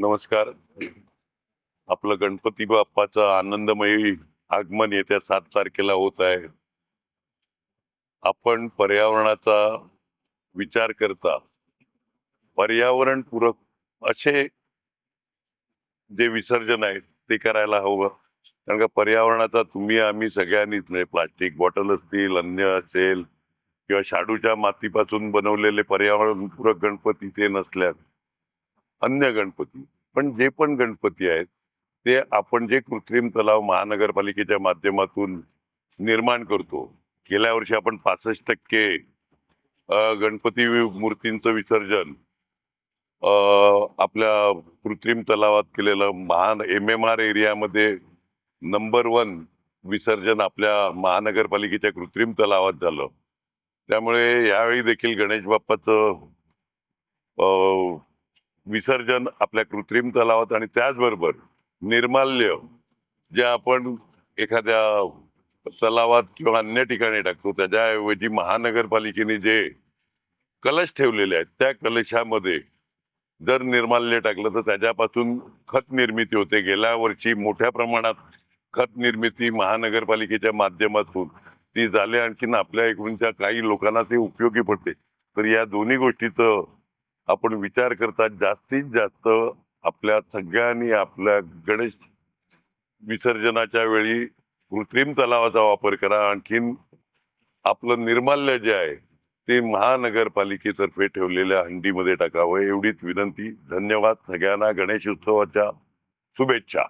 नमस्कार. आपलं गणपती बाप्पाचं आनंदमयी आगमन येत्या सात तारखेला होत आहे. आपण पर्यावरणाचा विचार करता पर्यावरण पूरक असे जे विसर्जन आहे ते करायला हवं. कारण का पर्यावरणाचा तुम्ही आम्ही सगळ्यांनीच म्हणजे प्लास्टिक बॉटल असतील अन्य असेल किंवा शाडूच्या मातीपासून बनवलेले पर्यावरणपूरक गणपती ते नसल्यास अन्य गणपती. पण जे पण गणपती आहेत ते आपण जे कृत्रिम तलाव महानगरपालिकेच्या माध्यमातून निर्माण करतो गेल्या वर्षी आपण पासष्ट टक्के गणपती मूर्तींचं विसर्जन आपल्या कृत्रिम तलावात केलेलं महान एम एम आर एरियामध्ये नंबर वन विसर्जन आपल्या महानगरपालिकेच्या कृत्रिम तलावात झालं. त्यामुळे यावेळी देखील गणेश बाप्पाचं विसर्जन आपल्या कृत्रिम तलावात आणि त्याचबरोबर निर्माल्य जे आपण एखाद्या तलावात किंवा अन्य ठिकाणी टाकतो त्याच्याऐवजी महानगरपालिकेने जे कलश ठेवलेले आहेत त्या कलशामध्ये जर निर्माल्य टाकलं तर त्याच्यापासून खत निर्मिती होते. गेल्या वर्षी मोठ्या प्रमाणात खत निर्मिती महानगरपालिकेच्या माध्यमातून ती झाली. आणखीन आपल्या एकूणच्या काही लोकांना ते उपयोगी पडते. तर या दोन्ही गोष्टीचं आपण विचार करता जास्तीत जास्त आपल्या सगळ्यांनी आपल्या गणेश विसर्जनाच्या वेळी कृत्रिम तलावाचा वापर करा. आणखीन आपलं निर्माल्य जे आहे ते महानगरपालिकेतर्फे ठेवलेल्या हंडीमध्ये टाकावं. एवढीच विनंती. धन्यवाद सगळ्यांना. गणेश उत्सवाच्या शुभेच्छा.